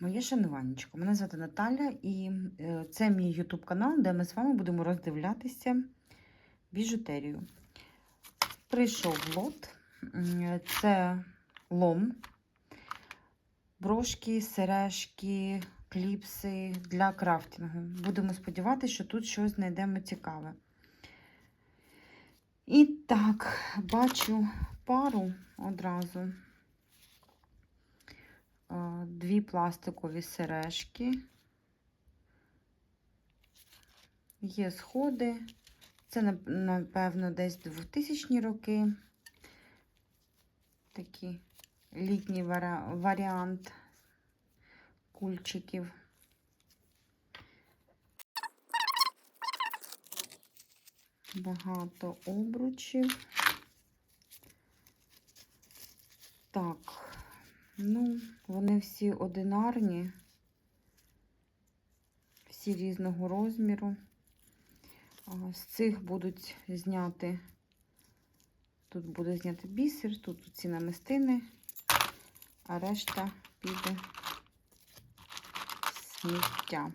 Моє шануваннячко. Мене звати Наталя, і е, це мій YouTube канал, де ми з вами будемо роздивлятися біжутерію. Прийшов лот. Це лом, брошки, сережки, кліпси для крафтингу. Будемо сподіватися, що тут щось знайдемо цікаве. І так, бачу пару одразу. А, Дві пластикові сережки. Є сходи. Це, напевно, десь 2000 роки. Такий літній варіант кульчиків. Багато обручів. Так, ну, вони всі одинарні, всі різного розміру. З цих будуть зняти, тут буде зняти бісер, тут ці намистини, а решта піде сміття.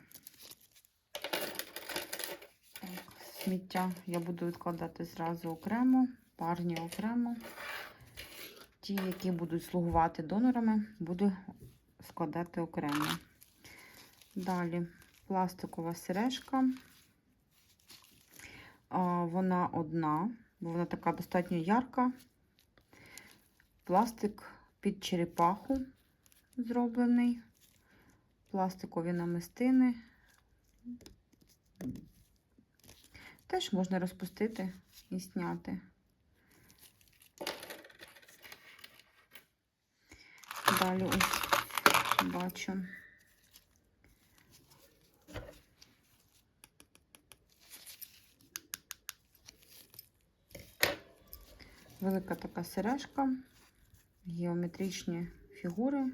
Сміття я буду відкладати зразу окремо, парні окремо. Ті, які будуть слугувати донорами, буду складати окремо. Далі пластикова сережка. Вона одна, вона така достатньо ярка. Пластик під черепаху зроблений. Пластикові намистини. Теж можна розпустити і зняти. Далі ось бачу. Велика така сережка, геометричні фігури.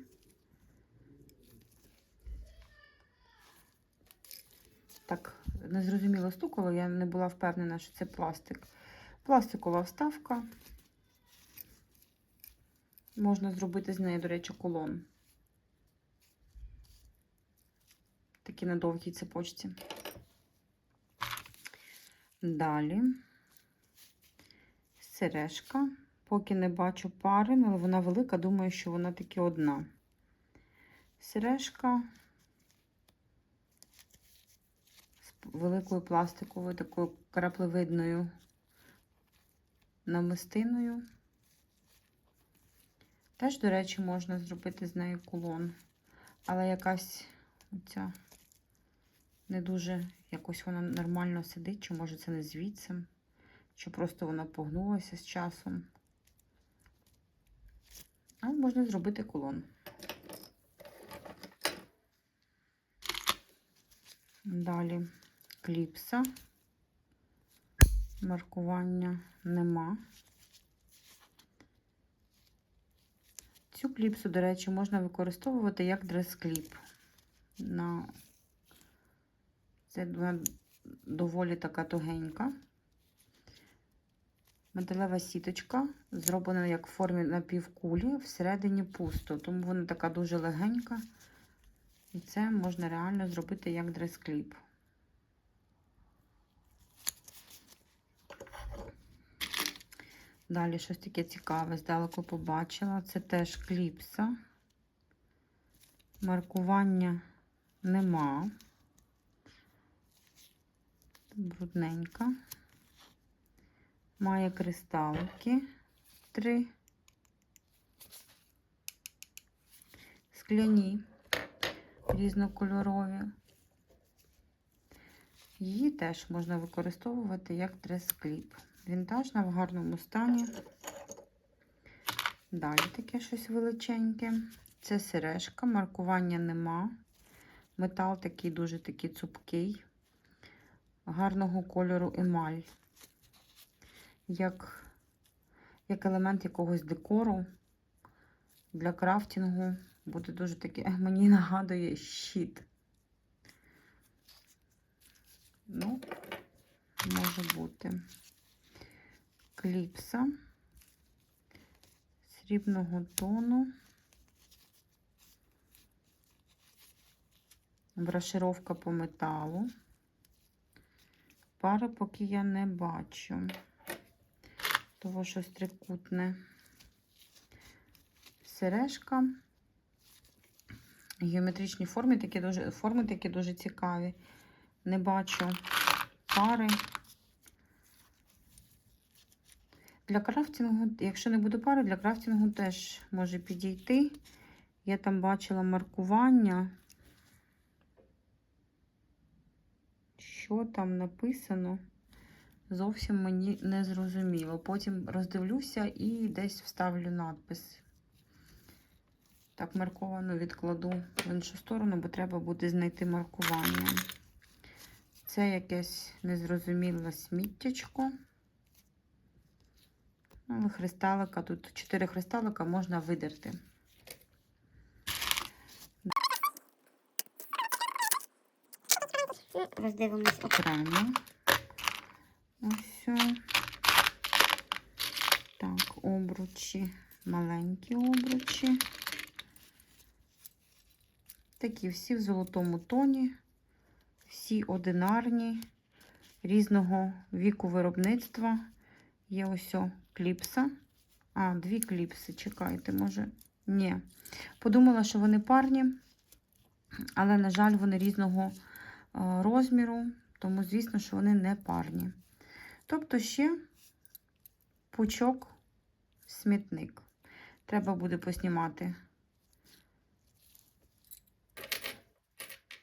Так, незрозуміло стукало, я не була впевнена, що це пластик. Пластикова вставка. Можна зробити з неї, до речі, колон. Такі на довгій цепочці. Далі сережка. Поки не бачу пари, але вона велика, думаю, що вона таки одна. Сережка з великою пластиковою, такою краплевидною намистиною. Теж, до речі, можна зробити з нею кулон. Але якась оця не дуже якось вона нормально сидить, чи може це не звідси, чи просто вона погнулася з часом. Але можна зробити кулон. Далі кліпса. Маркування нема. Цю кліпсу, до речі, можна використовувати як дрес-кліп. На... Це доволі така тугенька. Металева сіточка, зроблена як в формі напівкулі, всередині пусто, тому вона така дуже легенька. І це можна реально зробити як дрес-кліп. Далі щось таке цікаве, здалеку побачила. Це теж кліпса. Маркування нема. Брудненька. Має кристалики три. Скляні, різнокольорові. Її теж можна використовувати як дрес-кліп. Вінтажна в гарному стані. Далі таке щось величеньке. Це сережка, маркування нема. Метал такий дуже такий цупкий, гарного кольору емаль. Як, як елемент якогось декору для крафтингу. Буде дуже такий, мені нагадує щит. Ну, може бути кліпса срібного тону. Брошировка по металу. Пари поки я не бачу. Того щось трикутне. Сережка. Геометричні форми такі дуже, форми такі дуже цікаві. Не бачу пари. Для крафтингу, якщо не буде пари, для крафтингу теж може підійти. Я там бачила маркування. Що там написано? Зовсім мені не зрозуміло. Потім роздивлюся і десь вставлю надпис. Так, марковану відкладу в іншу сторону, бо треба буде знайти маркування. Це якесь незрозуміле сміттячко. Ну, Але христалика, тут 4 христалика можна видерти. І роздивимось окремо. Ось. Так, обручі, маленькі обручі. Такі всі в золотому тоні, всі одинарні, різного віку виробництва. Є ось кліпса. А, дві кліпси, чекайте, може. Ні. Подумала, що вони парні, але, на жаль, вони різного розміру, тому, звісно, що вони не парні. Тобто ще пучок смітник. Треба буде поснімати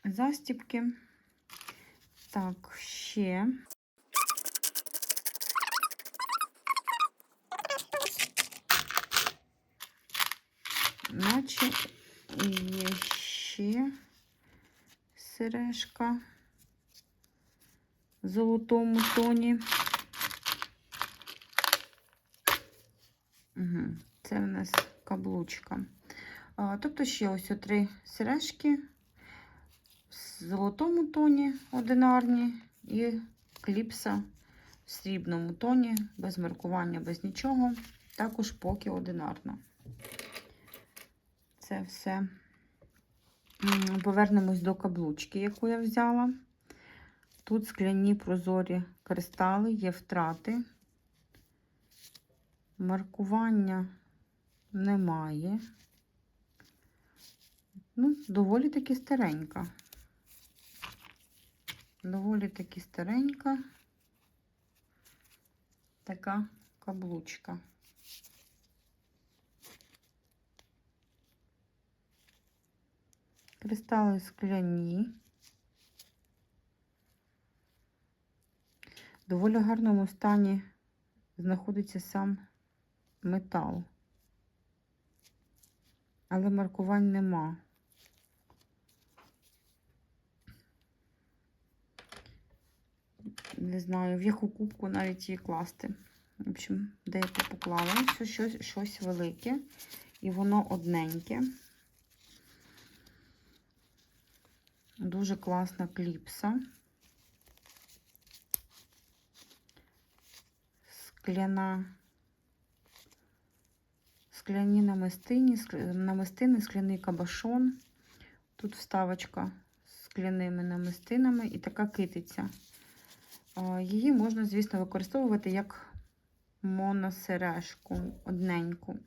застіпки. Так, ще. Наче є ще сережка в золотому тоні. Це в нас каблучка. Тобто ще ось три сережки в золотому тоні одинарні і кліпса в срібному тоні, без маркування, без нічого. Також поки одинарна. Це все. Повернемось до каблучки, яку я взяла. Тут скляні прозорі кристали, є втрати. Маркування немає. Ну, доволі таки старенька. Доволі таки старенька така каблучка. Кристали скляні. В доволі гарному стані знаходиться сам метал. Але маркувань нема. Не знаю, в яку кубку навіть її класти. В общем, де я поклала. Щось, щось велике. І воно одненьке. Дуже класна кліпса. Скляна, скляні намистині, скля- намистини, скляний кабашон. Тут вставочка з скляними намистинами і така китиця. Її можна, звісно, використовувати як моносережку одненьку.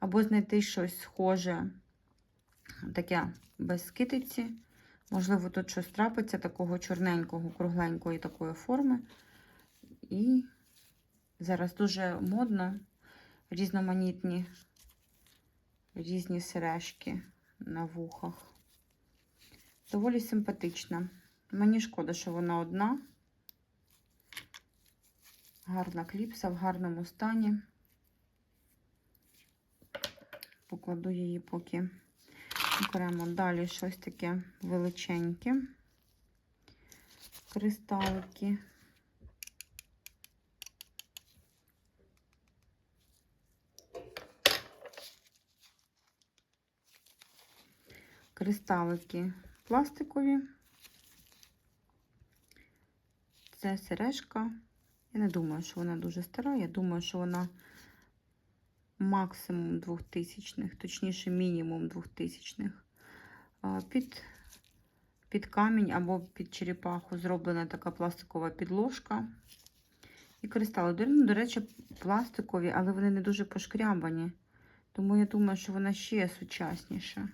Або знайти щось схоже, таке без китиці. Можливо, тут щось трапиться такого чорненького, кругленької такої форми. І зараз дуже модно різноманітні різні сережки на вухах. Доволі симпатична. Мені шкода, що вона одна. Гарна кліпса в гарному стані. Покладу її поки окремо. Далі щось таке величеньке. Кристалики. Кристалики пластикові. Це сережка. Я не думаю, що вона дуже стара. Я думаю, що вона максимум 2000-х, точніше, мінімум 2000-х. Під під камінь або під черепаху зроблена така пластикова підложка. І кристали. Ну, до речі, пластикові, але вони не дуже пошкрябані. Тому я думаю, що вона ще сучасніша.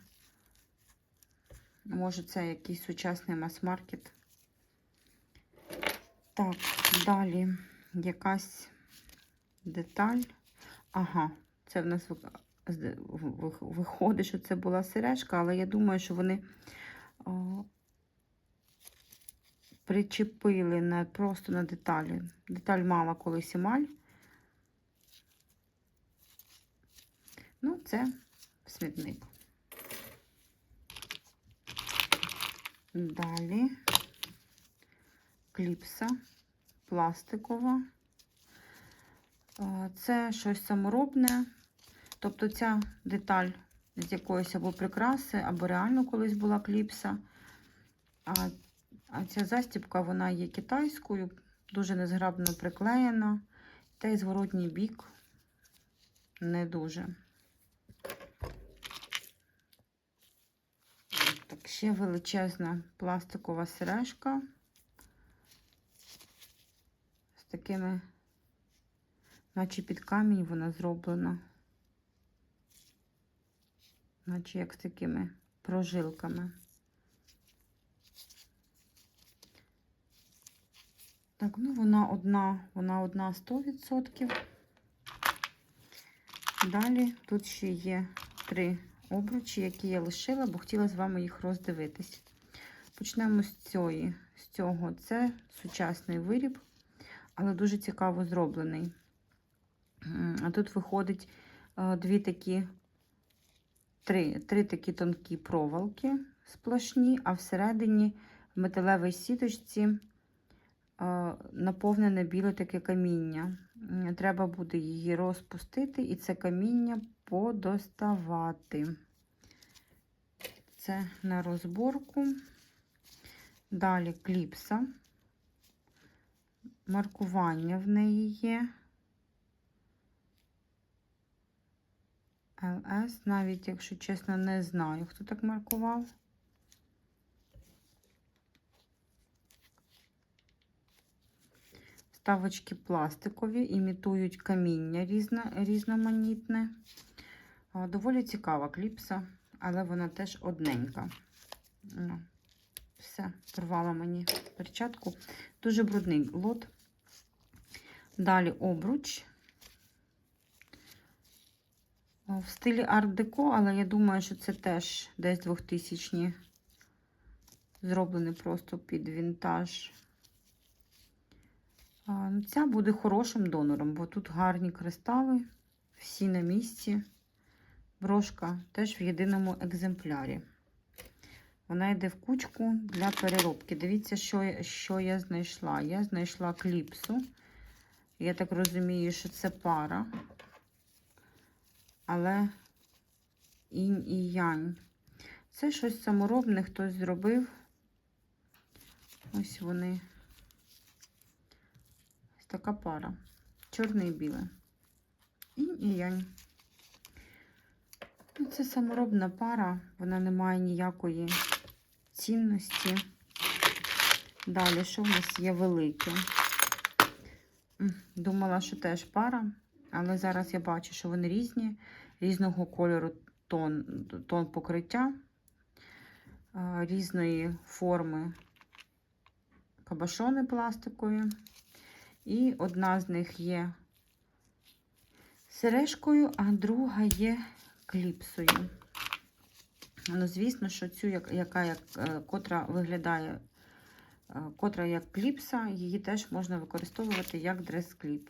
Може, це якийсь сучасний мас-маркет. Так, далі якась деталь. Ага, це в нас виходить, що це була сережка, але я думаю, що вони о, причепили на, просто на деталі. Деталь мала колись емаль. Ну, це смітник. Далі кліпса пластикова. Це щось саморобне. Тобто ця деталь з якоїсь або прикраси, або реально колись була кліпса. А, а ця застібка, вона є китайською, дуже незграбно приклеєна. Та й зворотній бік не дуже. Так, ще величезна пластикова сережка з такими, наче під камінь вона зроблена, наче як такими прожилками. Так, ну вона одна, вона одна 100%. Далі тут ще є три обручі, які я лишила, бо хотіла з вами їх роздивитись. Почнемо з цієї, з цього. Це сучасний виріб, але дуже цікаво зроблений. А тут виходить е, дві такі, три, три такі тонкі проволоки сплошні, а всередині в металевій сіточці е, наповнене біле таке каміння. Треба буде її розпустити, і це каміння подоставати. Це на розборку. Далі кліпса. Маркування в неї є. ЛС, навіть, якщо чесно, не знаю, хто так маркував. Ставочки пластикові, імітують каміння різно, різноманітне. Доволі цікава кліпса, але вона теж одненька. Ну, все, порвала мені перчатку. Дуже брудний лот. Далі обруч. О, В стилі арт-деко, але я думаю, що це теж десь 2000 зроблений просто під вінтаж. Ну, Ця буде хорошим донором, бо тут гарні кристали, всі на місці. Брошка теж в єдиному екземплярі. Вона йде в кучку для переробки. Дивіться, що, що я знайшла. Я знайшла кліпсу. Я так розумію, що це пара. Але інь і янь. Це щось саморобне, хтось зробив. Ось вони. Ось така пара. Чорне і біле. Інь і янь. Ну, Це саморобна пара, вона не має ніякої цінності. Далі, що в нас є велике? Думала, що теж пара, але зараз я бачу, що вони різні, різного кольору тон, тон покриття, різної форми кабашони пластикові. І одна з них є сережкою, а друга є кліпсою. Ну, звісно, що цю, яка як, е, котра виглядає, е, котра як кліпса, її теж можна використовувати як дрес-кліп.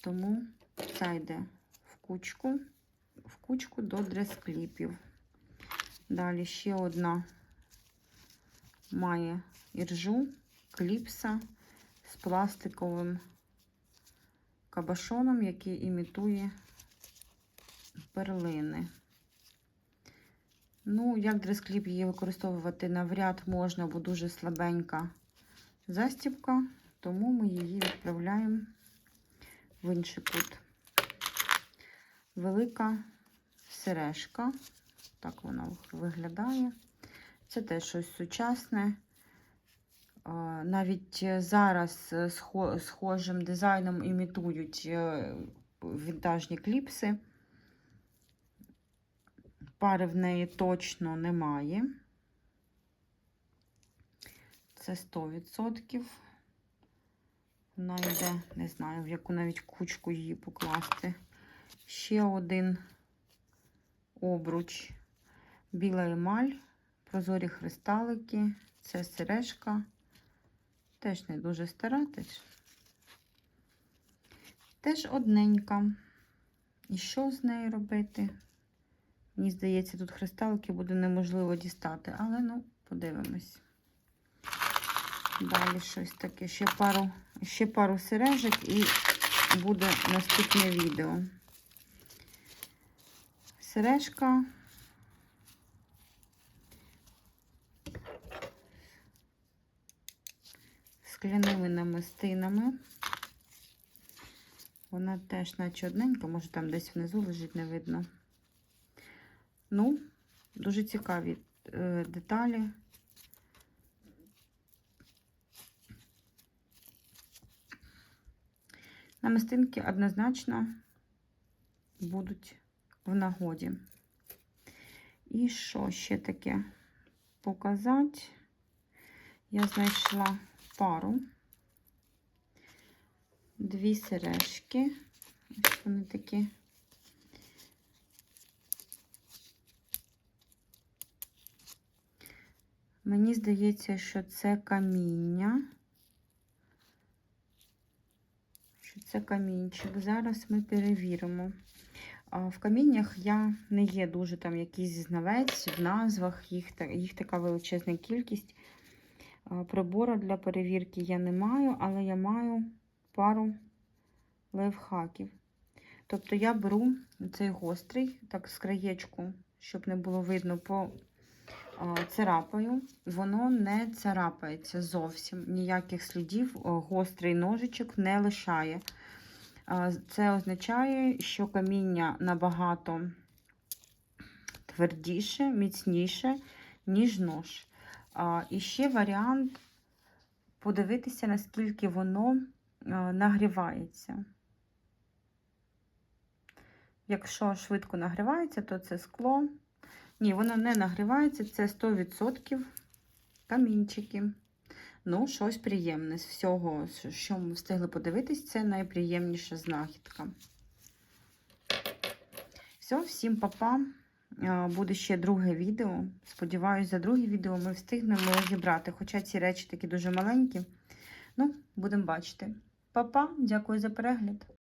Тому ця йде в кучку, в кучку до дрес-кліпів. Далі ще одна має іржу, кліпса з пластиковим кабашоном, який імітує перлини. Ну, як дрес-кліп її використовувати навряд можна, бо дуже слабенька застібка, тому ми її відправляємо в інший кут. Велика сережка, так вона виглядає. Це теж щось сучасне. Навіть е, зараз е, схожим дизайном імітують е, вінтажні кліпси. Пари в неї точно немає. Це 100%. Вона йде, не знаю, в яку навіть кучку її покласти. Ще один обруч. Біла емаль, прозорі кристалики. Це сережка. Теж не дуже стара. Теж, теж одненька. І що з нею робити? Мені здається, тут кристалики буде неможливо дістати, але ну, подивимось. Далі щось таке. Ще пару, ще пару сережок і буде наступне відео. Сережка. Скляними намистинами. Вона теж наче одненька, може там десь внизу лежить, не видно. Ну, дуже цікаві е, деталі. Намистинки однозначно будуть в нагоді. І що ще таке показати? Я знайшла пару, дві сережки. Ось вони такі. Мені здається, що це каміння. Що це камінчик. Зараз ми перевіримо. В каміннях я не є дуже там якийсь знавець в назвах, їх, їх така величезна кількість. Прибору для перевірки я не маю, але я маю пару лайфхаків. Тобто я беру цей гострий, так з краєчку, щоб не було видно по царапаю. Воно не царапається зовсім. Ніяких слідів гострий ножичок не лишає. Це означає, що каміння набагато твердіше, міцніше, ніж нож. І ще варіант подивитися, наскільки воно нагрівається. Якщо швидко нагрівається, то це скло. Ні, воно не нагрівається, це 100% камінчики. Ну, щось приємне. З всього, що ми встигли подивитись, це найприємніша знахідка. Все, всім па-па. Е, Буде ще друге відео. Сподіваюсь, за друге відео ми встигнемо зібрати. Хоча ці речі такі дуже маленькі. Ну, будемо бачити. Па-па, дякую за перегляд.